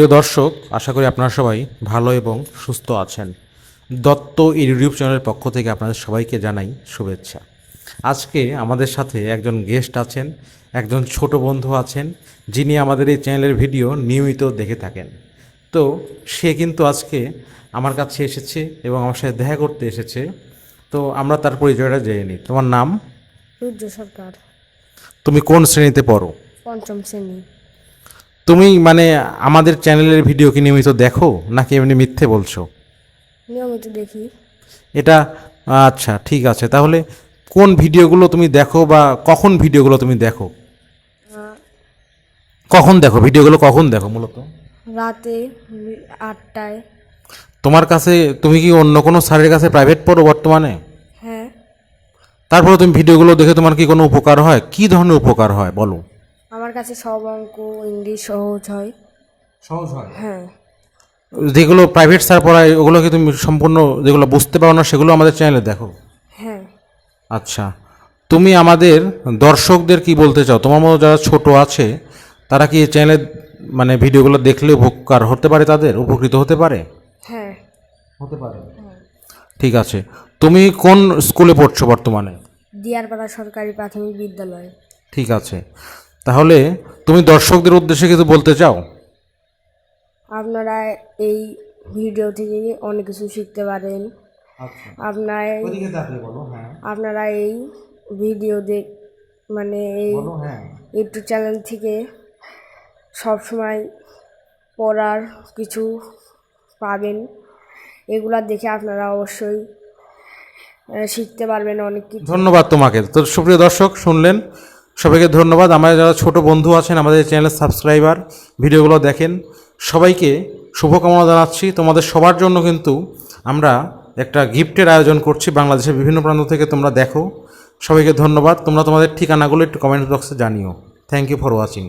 প্রিয় দর্শক আশা করি আপনারা সবাই ভালো এবং সুস্থ আছেন। দত্ত ইউটিউব চ্যানেলের পক্ষ থেকে আপনাদের সবাইকে জানাই শুভেচ্ছা। আজকে আমাদের সাথে একজন গেস্ট আছেন একজন ছোট বন্ধু আছেন যিনি আমাদের এই চ্যানেলের ভিডিও নিয়মিত দেখে থাকেন। তো সে কিন্তু আজকে আমার কাছে এসেছে এবং আমার সাথে দেখা করতে এসেছে। তো আমরা তার পরিচয়টা জেনে নিই। তোমার নাম? সূর্য সরকার। তুমি কোন শ্রেণীতে পড়ো? পঞ্চম শ্রেণি। তুমি মানে আমাদের চ্যানেলের ভিডিও কি নিয়মিত দেখো নাকি এমনি মিথ্যে বলছো? নিয়মিত দেখি। এটা আচ্ছা ঠিক আছে। তাহলে কোন ভিডিওগুলো তুমি দেখো বা কখন ভিডিওগুলো তুমি দেখো? কখন দেখো? ভিডিওগুলো কখন দেখো মূলত? রাতে আটটায়। তোমার কাছে তুমি কি অন্য কোনো স্যারের কাছে প্রাইভেট পড়ো বর্তমানে? হ্যাঁ। তারপরে তুমি ভিডিওগুলো দেখে তোমার কি কোনো উপকার হয়? কি ধরনের উপকার হয়? বলো। আমার কাছে সব অঙ্ক ইংলিশ সহজ হয়। সহজ হয়? হ্যাঁ। যেগুলো প্রাইভেট স্যার পড়ায় ওগুলো কি তুমি সম্পূর্ণ যেগুলো বুঝতে পারো না সেগুলো আমাদের চ্যানেলে দেখো। হ্যাঁ। আচ্ছা। তুমি আমাদের দর্শকদের কি বলতে চাও? তোমার মতো যারা ছোট আছে তারা কি এই চ্যানেলে মানে ভিডিওগুলো দেখলে উপকার হতে পারে তাদের? উপকৃত হতে পারে? হ্যাঁ। হতে পারে। ঠিক আছে। তুমি কোন স্কুলে পড়ছো বর্তমানে? দিয়ারপাড়া সরকারি প্রাথমিক বিদ্যালয়। ঠিক আছে। তাহলে তুমি দর্শকদের উদ্দেশ্যে কিছু বলতে চাও? আপনারা এই ভিডিও থেকে অনেক কিছু শিখতে পারেন। আচ্ছা। আপনার হ্যাঁ। আপনারা এই ভিডিও দেখ মানে এই হ্যাঁ। ইউটিউব চ্যানেল থেকে সব সময় পড়ার কিছু পাবেন। এগুলা দেখে আপনারা অবশ্যই শিখতে পারবেন অনেক কিছু। ধন্যবাদ তোমাকে। তো সুপ্রিয় দর্শক শুনলেন সবাইকে ধন্যবাদ। আমাদের যারা ছোট বন্ধু আছেন, আমাদের চ্যানেলের সাবস্ক্রাইবার, ভিডিওগুলো দেখেন। সবাইকে শুভকামনা জানাচ্ছি। তোমাদের সবার জন্য কিন্তু আমরা একটা গিফটের আয়োজন করছি বাংলাদেশের বিভিন্ন প্রান্ত থেকে তোমরা দেখো। সবাইকে ধন্যবাদ। তোমরা তোমাদের ঠিকানাগুলো একটু কমেন্ট বক্সে জানিও। Thank you for watching